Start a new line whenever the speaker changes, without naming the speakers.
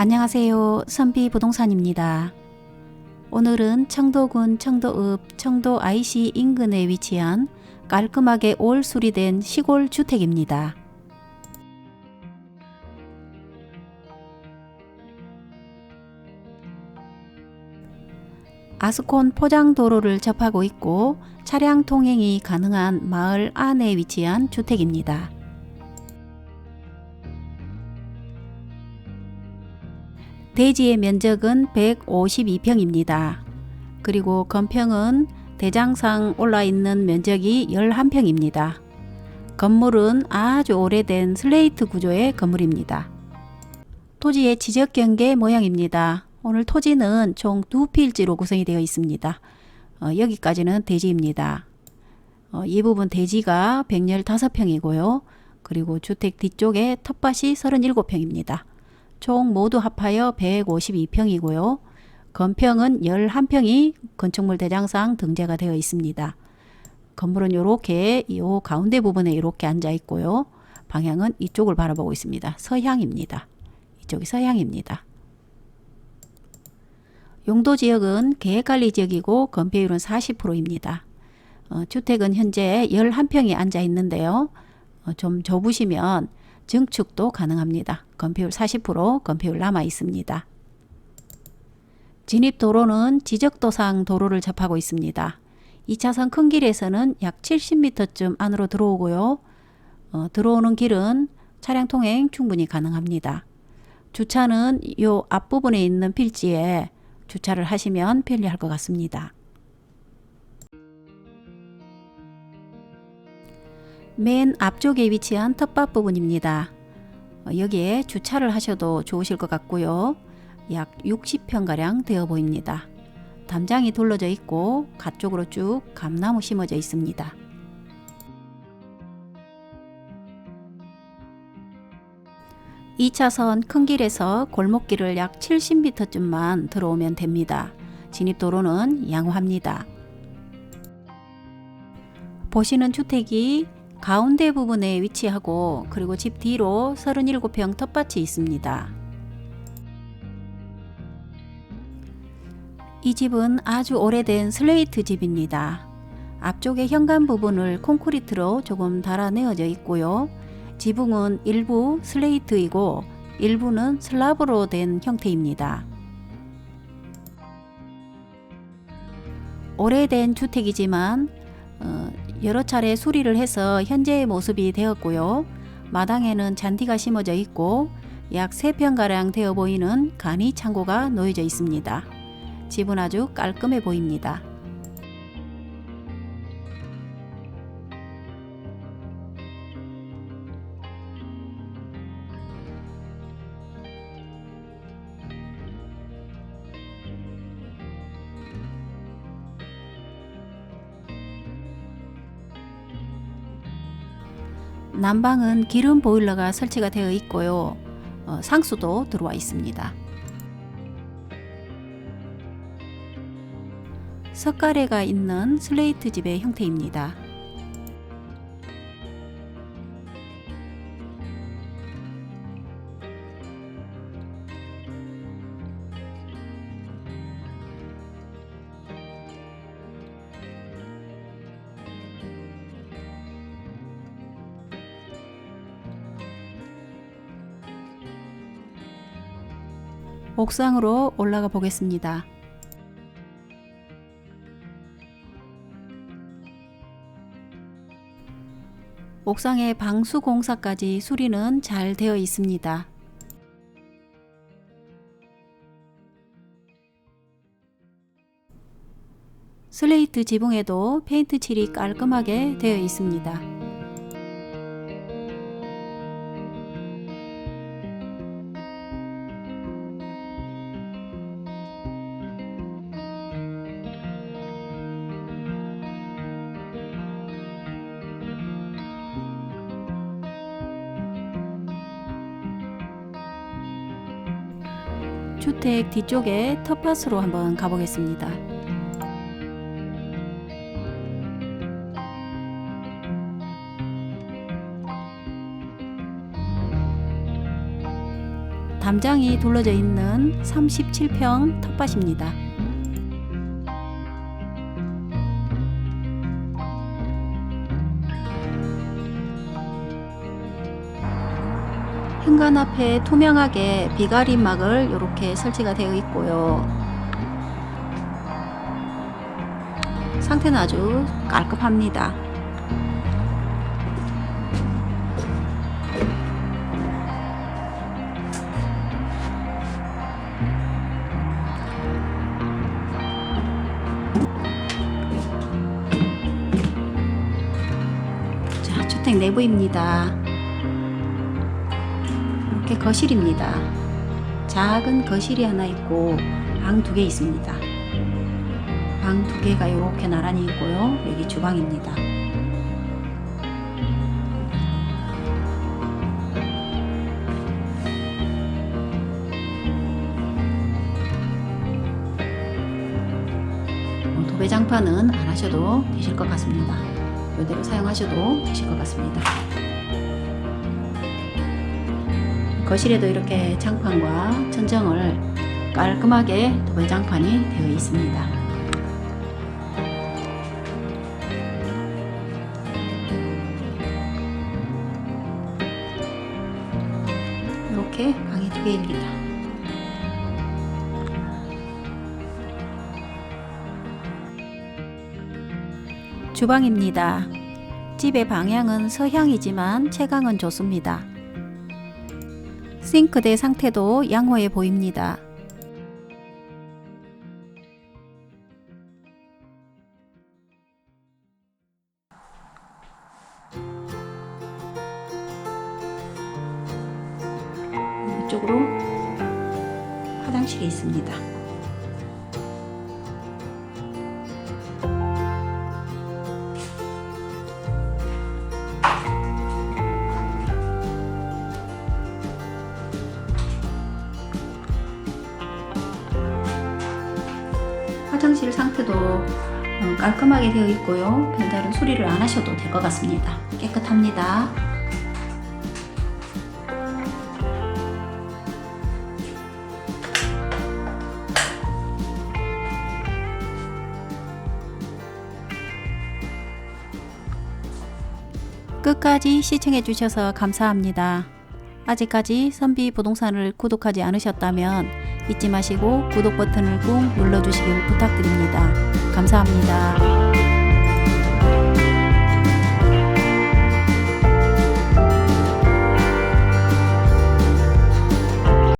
안녕하세요. 선비 부동산입니다. 오늘은 청도군 청도읍 청도 IC 인근에 위치한 깔끔하게 올 수리된 시골 주택입니다. 아스콘 포장 도로를 접하고 있고 차량 통행이 가능한 마을 안에 위치한 주택입니다. 대지의 면적은 152평입니다. 그리고 건평은 대장상 올라 있는 면적이 11평입니다. 건물은 아주 오래된 슬레이트 구조의 건물입니다. 토지의 지적 경계 모양입니다. 오늘 토지는 총 두 필지로 구성이 되어 있습니다. 어, 여기까지는 대지입니다. 어, 이 부분 대지가 115평이고요. 그리고 주택 뒤쪽에 텃밭이 37평입니다. 총 모두 합하여 152평이고요. 건평은 11평이 건축물 대장상 등재가 되어 있습니다. 건물은 이렇게 이 가운데 부분에 이렇게 앉아 있고요. 방향은 이쪽을 바라보고 있습니다. 서향입니다. 이쪽이 서향입니다. 용도 지역은 계획관리 지역이고 건폐율은 40%입니다. 어, 주택은 현재 11평이 앉아 있는데요. 어, 좀 좁으시면 증축도 가능합니다. 건폐율 40%, 건폐율 남아 있습니다. 진입 도로는 지적도상 도로를 접하고 있습니다. 2차선 큰 길에서는 약 70m쯤 안으로 들어오고요. 어, 들어오는 길은 차량 통행 충분히 가능합니다. 주차는 이 앞부분에 있는 필지에 주차를 하시면 편리할 것 같습니다. 맨 앞쪽에 위치한 텃밭 부분입니다. 어, 여기에 주차를 하셔도 좋으실 것 같고요. 약 60평가량 되어 보입니다. 담장이 둘러져 있고 가쪽으로 쭉 감나무 심어져 있습니다. 이차선큰 길에서 골목길을 약 70m쯤만 들어오면 됩니다. 진입도로는 양호합니다. 보시는 주택이 가운데 부분에 위치하고 그리고 집 뒤로 37평 텃밭이 있습니다. 이 집은 아주 오래된 슬레이트 집입니다. 앞쪽에 현관 부분을 콘크리트로 조금 달아내어져 있고요. 지붕은 일부 슬레이트이고 일부는 슬라브로 된 형태입니다. 오래된 주택이지만 어, 여러 차례 수리를 해서 현재의 모습이 되었고요. 마당에는 잔디가 심어져 있고 약 3평가량 되어 보이는 간이 창고가 놓여져 있습니다. 집은 아주 깔끔해 보입니다. 난방은 기름 보일러가 설치가 되어 있고요. 어, 상수도 들어와 있습니다. 석가래가 있는 슬레이트 집의 형태입니다. 옥상으로 올라가 보겠습니다. 옥상에 방수 공사까지 수리는 잘 되어 있습니다. 슬레이트 지붕에도 페인트 칠이 깔끔하게 되어 있습니다. 주택 뒤쪽에 텃밭으로 한번 가보겠습니다. 담장이 둘러져 있는 37평 텃밭입니다. 현관 앞에 투명하게 비가림막을 이렇게 설치가 되어 있고요. 상태는 아주 깔끔합니다. 자, 주택 내부입니다. 이렇게 거실입니다. 작은 거실이 하나 있고 방 두 개 있습니다. 방 두 개가 이렇게 나란히 있고요. 여기 주방입니다. 어, 도배장판은 안 하셔도 되실 것 같습니다. 이대로 사용하셔도 되실 것 같습니다. 거실에도 이렇게 장판과 천정을 깔끔하게 도배장판이 되어 있습니다. 이렇게 방이 두 개입니다. 주방입니다. 집의 방향은 서향이지만 채광은 좋습니다. 싱크대 상태도 양호해 보입니다. 이쪽으로 화장실이 있습니다. 화장실 상태도 어, 깔끔하게 되어 있고요. 별다른 수리를 안 하셔도 될 것 같습니다. 깨끗합니다. 끝까지 시청해 주셔서 감사합니다. 아직까지 선비 부동산을 구독하지 않으셨다면 잊지 마시고 구독 버튼을 꾹 눌러주시길 부탁드립니다. 감사합니다.